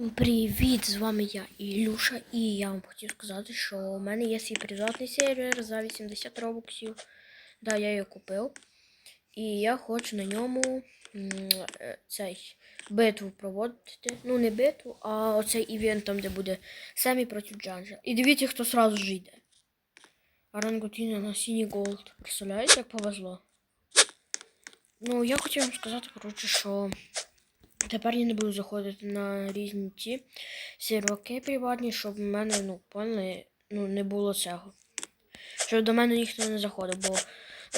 Привіт, з вами я Ілюша, і я вам хотів сказати, що у мене є свій приватний сервер за 80 робоксів. Да, я його купив. І я хочу на ньому е, цей битву проводити. Ну, не битву, а оцей івент там, де буде Семі проти Джанжа. І дивіться, хто сразу ж йде. Арангутіна на синій голд. Представляєте, як повезло? Ну, я хотів вам сказати, коротше, що. Тепер я не буду заходити на різні ті серваки приватні, щоб в мене, ну, поняли, ну, не було цього. Щоб до мене ніхто не заходив, бо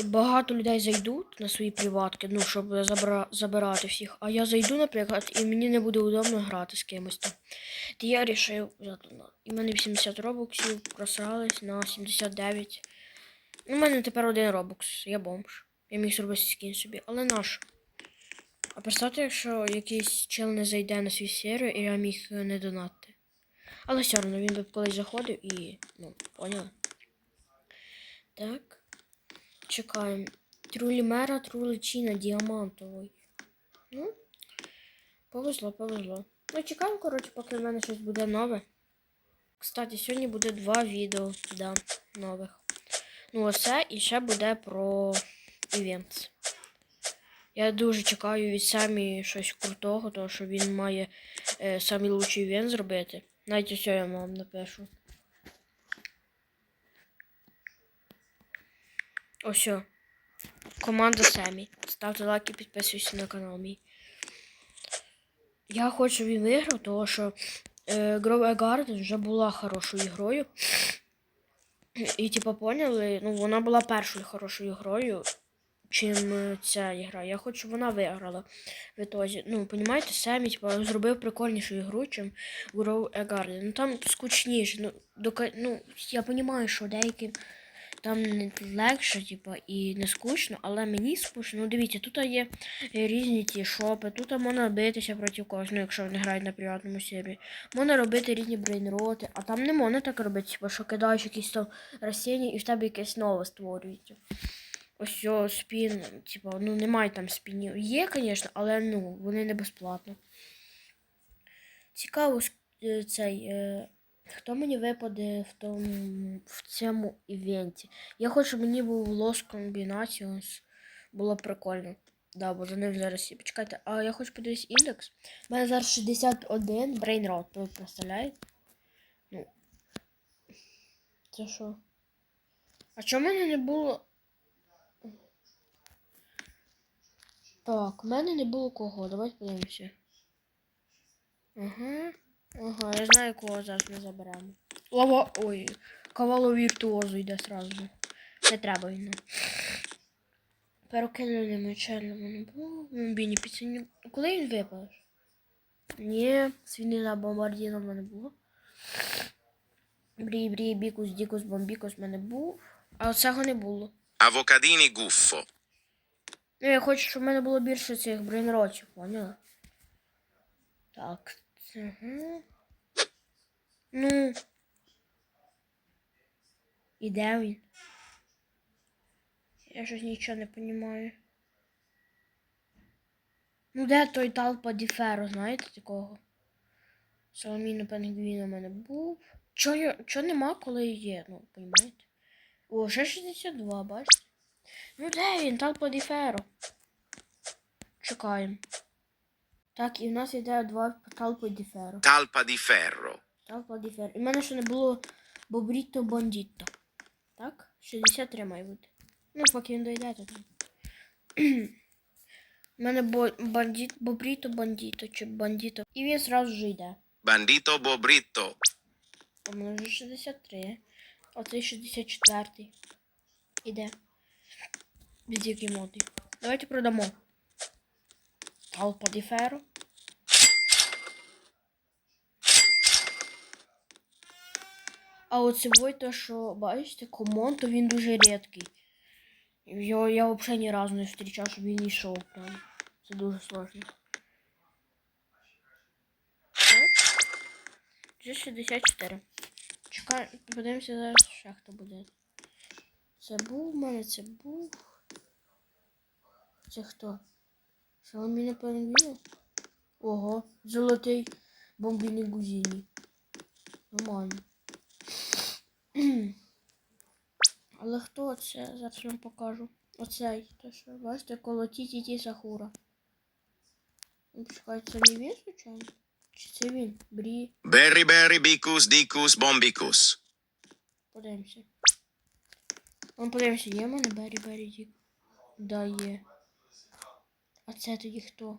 багато людей зайдуть на свої приватки, ну, щоб забра- забирати всіх. А я зайду, наприклад, і мені не буде удобно грати з кимось там. То я вирішив. І в мене 80 робоксів просрались на 79. У мене тепер один робокс, я бомж. Я міг зробити скін собі, але наш. А представте, якщо якийсь чел не зайде на свій сервер, і я міг не донати. Але все одно він би колись заходив і. Ну, поняли? Так. Чекаємо. Трулі мера, трулі чіна, діамантовий. Ну, повезло, повезло. Ну, чекаємо, коротше, поки в мене щось буде нове. Кстати, сьогодні буде два відео, да, нових. Ну, оце і ще буде про івент. Я дуже чекаю від самі щось крутого, тому що він має е, самий лучший івент зробити. Навіть ось я вам напишу. Ось. Команда Семі. Ставте лайки, підписуйтесь на канал мій. Я хочу, щоб він виграв, тому що е, Grove Garden вже була хорошою грою. І, типу, поняли, ну, вона була першою хорошою грою, чим е, ця ігра. Я хочу, щоб вона виграла в ітозі. Ну, понімаєте, Семі, типу, зробив прикольнішу ігру, чим Grow a Garden. Ну там скучніше. Ну, дока... ну я розумію, що деякі там не легше, типу, і не скучно, але мені скучно. Ну, дивіться, тут є різні ті шопи, тут можна битися проти кожного, якщо вони грають на приватному сервері. Можна робити різні брейнроти, а там не можна так робити, типу, що кидаєш якісь там розсіння і в тебе якесь нове створюється. Ось о, спін, типу, ну немає там спінів. Є, звісно, але ну, вони не безплатно. Цікаво, е, цей. Е, хто мені випаде в тому в цьому івенті? Я хочу, щоб мені був Lost Combinations. Було прикольно. Да, бо за ним зараз. Почекайте, а я хочу подивитися індекс. У мене зараз 61 Brain Rot, ви представляєте? Ну. Це що? А чому мене не було. Так, у мене не було кого. Давайте подивимося. Ага. Ага, я знаю, кого зараз ми заберемо. Лава. Ой, кавало віртуозу йде сразу. Не треба нам. Перекинули мечель у мене було. Мобільні піцені. Коли він випав? Ні, свінина бомбардіна в мене було. Брі, брі, бікус, дікус, бомбікус в мене був. А оцього не було. Avocadini Guffo. Ну, я хочу, щоб в мене було більше цих брейнротів, поняла? Так. Угу. Ну. І де він? Я щось нічого не розумію. Ну, де той талпа Діферо, знаєте такого? Соломіно Пенгвін у мене був. Чо нема, коли є, ну, розумієте? О, ще 62, бачите? Ну де він? Талпа Діферо. Чекаємо. Так, і в нас йде два талпи Діферо. Talpa di ferro. Талпа Діферо. І в мене ще не було Бобріто Бандіто. Так? 63 має бути. Ну, поки він дойде, то там. У мене бо бандіт, Бобріто Бандіто чи Бандіто. І він зразу ж йде. Bandito Bobritto. У мене вже 63. Оцей 64. Іде. Які моди. Давайте продамо. Талпа Діферо. А оце то, що бачите, комон, то він дуже рідкий. Його я взагалі ні разу не зустрічав, щоб він йшов прям. Це дуже сложно. Так. Вже 64. Чекай, подивимося зараз хто буде. Це був у мене, це був. Це хто? Соломіна Пенгвіна? Ого, золотий. Бомбіні гузіні. Нормально. Але хто це? Зараз вам покажу. Оцей. То що, бачите, коло ті ті Сахура. Ну, Почекайте, це не він, звичайно? Чи це він? Брі. Berry berry bicus dicus bombicus. Подивимося. Ну, подивимося, є в мене Бері Бері Дік? Да, є. А це тоді хто?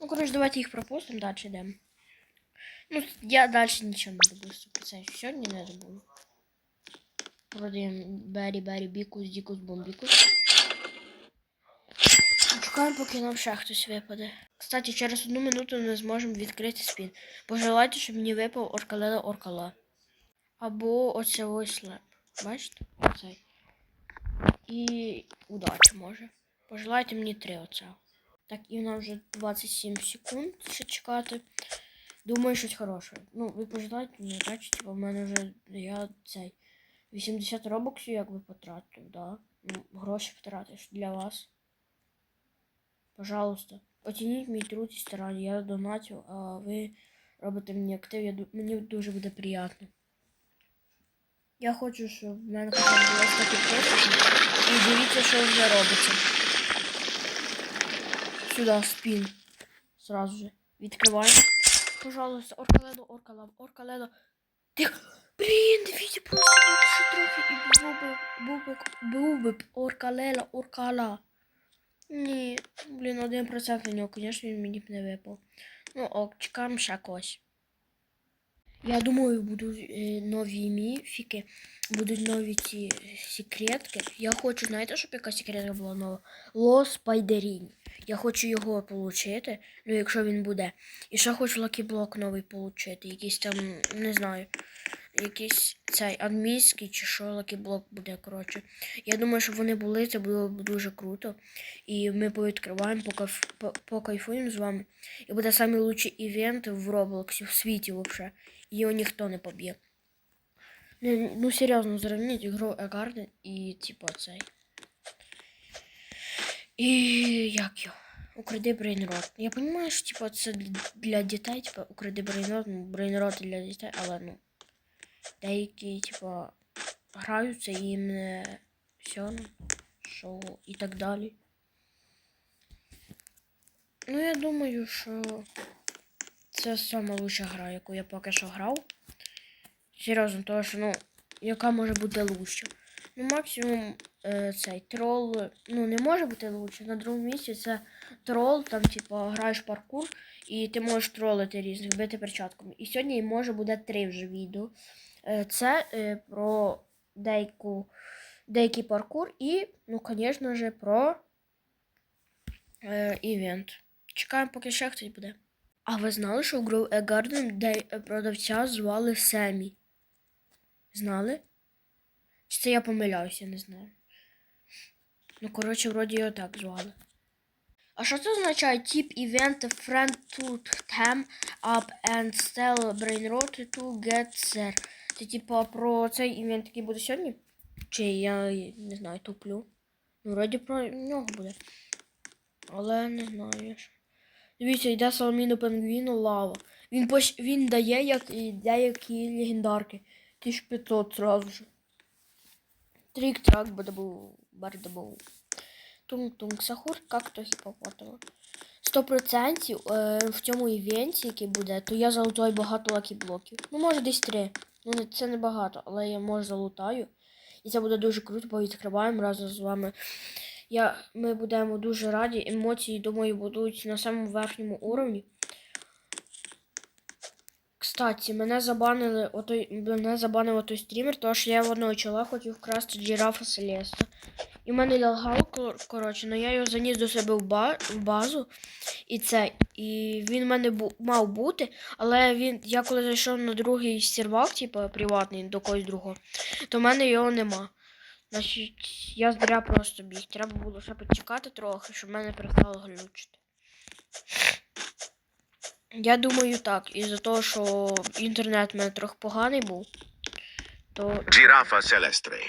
Ну, коротше, давайте їх пропустимо, далі йдемо. Ну, я далі нічого не добуду. Це сьогодні не добуду. Продаємо Бері Бері Бікус, Дікус, Бомбікус. Чекаємо, поки нам ще хтось випаде. Кстати, через одну минуту ми зможемо відкрити спін. Пожелайте, щоб мені випав Оркалела Оркала. Або оце ось леп. Бачите? Оцей. І удачі може. Пожелайте мені три оце. Так, і в нас вже 27 секунд ще чекати. Думаю, щось хороше. Ну, ви пожелайте мені удачі, типу, в мене вже я цей 80 робоксів якби потратив, да. Ну, гроші втратиш для вас. Пожалуйста, оцініть мій труд і старання. Я донатив, а ви робите мені актив, я, мені дуже буде приємно. Я хочу, щоб в мене хоча б було 100 підписників. І дивіться, що вже робиться. Сюди спин. Сразу же. Відкриваємо. Пожалуйста, оркаледо, оркалав, оркаледо. Тихо. Блін, дивіться, просто ще трохи і був би, був би, був би оркалела, оркала. Ні, блін, один процент на нього, звісно, він мені б не випав. Ну ок, чекаємо ще когось. Я думаю, будуть е, нові міфіки, будуть нові ці секретки. Я хочу, знаєте, щоб яка секретка була нова? Ло Спайдерінь. Я хочу його отримати, ну якщо він буде. І ще хочу лакіблок новий отримати. Якийсь там, не знаю, якийсь цей адмінський чи що лакіблок буде, коротше. Я думаю, щоб вони були, це було б дуже круто. І ми повідкриваємо, покайф- покайфуємо з вами. І буде лучший івент в Роблоксі, в світі взагалі. Його ніхто не поб'є. Ну, ну серйозно, зрівніть ігру Егарден і типу цей. І як його? Укради брейнрот. Я розумію, що типу, це для дітей, типу, укради брейнрот, ну, брейнрот для дітей, але ну. Деякі, типу, граються і їм не все, ну, що і так далі. Ну, я думаю, що це сама лучша гра, яку я поки що грав. Серйозно, тому що, ну, яка може бути лучша? Ну, максимум е, цей трол, ну, не може бути лучше. На другому місці це трол, там, типу, граєш паркур, і ти можеш тролити різних, бити перчатками. І сьогодні може буде три вже відео. Е, це е, про деяку, деякий паркур і, ну, звісно ж, про е, івент. Чекаємо, поки ще хтось буде. А ви знали, що в Grow a Garden де продавця звали Семі? Знали? Чи це я помиляюся, не знаю. Ну, коротше, вроді його так звали. А що це означає тип івент friend to them up and sell brain rot to get there? Це типа про цей івент, який буде сьогодні? Чи я не знаю, туплю? Ну, вроді про нього буде. Але не знаю. ж. Дивіться, йде Саламіну Пенгвіну лава. Він, поч... він дає як деякі легендарки. 1500 сразу же. Трик-трак, бадабу, бардабу. Тунг-тунг, сахур, как то хіпопотово. 100% е, в цьому івенті, який буде, то я залутаю багато лакі-блоків. Ну, може десь три. Ну, це не багато, але я може залутаю. І це буде дуже круто, бо відкриваємо разом з вами. Я, ми будемо дуже раді. Емоції, думаю, будуть на самому верхньому уровні. Кстати, мене забанили отой, мене забанив той стрімер, тому що я в одного чола хотів вкрасти джирафа Селеста. І в мене лагало, кор- коротше, але я його заніс до себе в, ба- в базу. І це. І він в мене бу- мав бути, але він, я коли зайшов на другий сервак, типу приватний до когось другого, то в мене його нема. Значить, я зря просто біг. Треба було ще почекати трохи, щоб мене перестало глючити. Я думаю так, із-за того, що інтернет в мене трохи поганий був, то Giraffa celestre.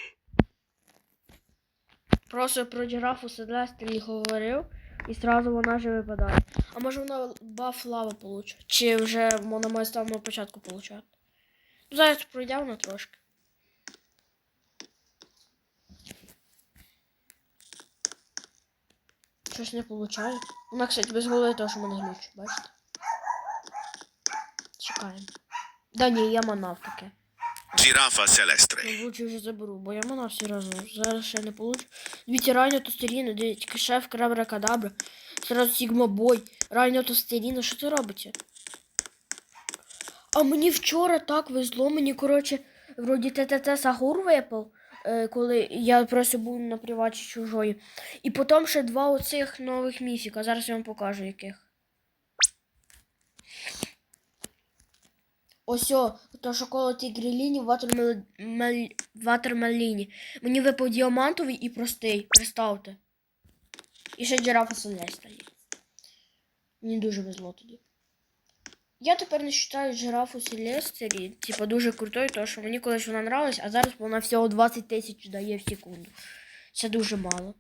просто про жирафу Селестелі говорив, І сразу вона же випадає. А може вона баф лава получить? Чи вже вона має з самого початку получати? Ну, зараз пройде вона трошки. Щось не получає. Вона, кстати, без голови що мене глючить, бачите? Чекаємо. Да ні, я манав таке. Giraffa celestre. Ну, лучше вже заберу, бо я манав все разом. Зараз ще не получу. Дивіться, ранньо тостеріна, дивіться, шеф крабра кадабра. Сразу Сігма Бой. Ранньо тостеріна, що це робите? А мені вчора так везло, мені, коротше, вроді ТТТ Сагур випав, коли я просто був на приваті чужої. І потім ще два оцих нових міфіка. Зараз я вам покажу яких. Ось о, то шоколад тігріліні в ватермеліні. Мені випав діамантовий і простий, представте. І ще джирафа Селеста є. Мені дуже везло тоді. Я тепер не вважаю жирафу Селестері, типа дуже крутою, тому що мені колись вона нравилась, а зараз вона всього 20 тисяч дає в секунду. Це дуже мало.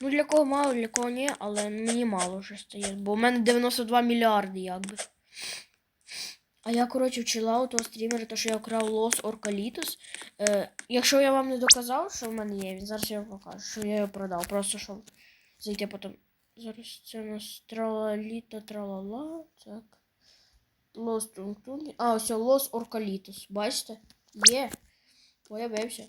Ну для кого мало, для кого ні, але мені мало вже стає, бо в мене 92 мільярди якби. А я, коротше, вчила у того стрімера, то, що я украв Лос Оркалітус. Е, якщо я вам не доказав, що в мене є, він зараз я вам покажу, що я його продав. Просто щоб зайти потім. Зараз це у нас тралаліта тралала. Так. Лос Тунг-Тунг. А, ось Лос Оркалітус. Бачите? Є. Появився.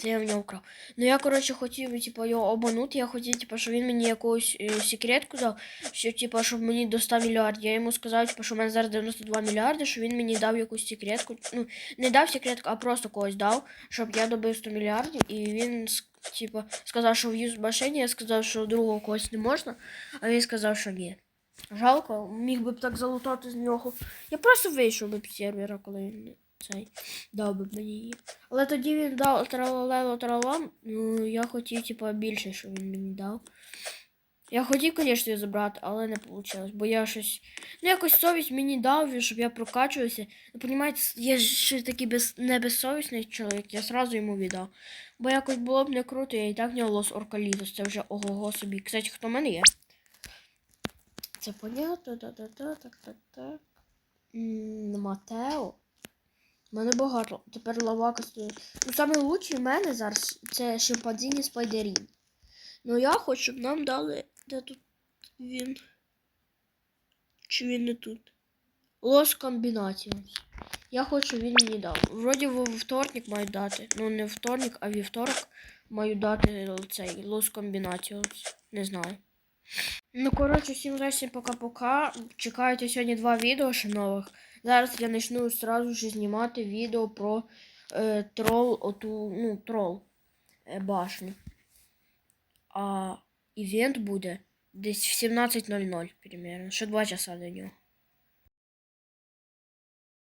Це я в нього вкрав. Ну я, коротше, хотів, типу, його обманути. Я хотів, типу, щоб він мені якусь е, секретку дав, що, типу, щоб мені до 100 мільярдів. Я йому сказав, типу, що в мене зараз 92 мільярди, що він мені дав якусь секретку. Ну, не дав секретку, а просто когось дав, щоб я добив 100 мільярдів. І він, типу, сказав, що в юз я сказав, що другого когось не можна, а він сказав, що ні. Жалко, міг би б так залутати з нього. Я просто вийшов би з сервера, коли він цей дав би мені її. Але тоді він дав тралалело тралам. Ну, я хотів, типа, більше, щоб він мені дав. Я хотів, звісно, забрати, але не вийшло, бо я щось. Ну, якось совість мені дав, щоб я прокачувався. Ну, понімаєте, я ще такий без... не безсовісний чоловік, я сразу йому віддав. Бо якось було б не круто, я і так нього лос Оркалітус, це вже ого-го собі. Кстати, хто в мене є? Це понятно, та-та-та, так-так-так. Матео. У мене багато. Тепер лавака стоїть. Ну, саме лучший в мене зараз це шимпанзіні спайдерін. Ну я хочу, щоб нам дали. Де тут він? Чи він не тут? Лос комбінаціонс. Я хочу, він мені дав. Вроді во вторник мають дати. Ну не вторник, а вівторок мають дати цей лос комбінаціонс. Не знаю. Ну, коротше, всім врешті пока-пока. Чекайте сьогодні два відео ще нових. Зараз я почну сразу ж знімати відео про е, трол, оту, ну, трол е, башню. А івент буде десь в 17.00 примерно. Ще 2 часа до нього.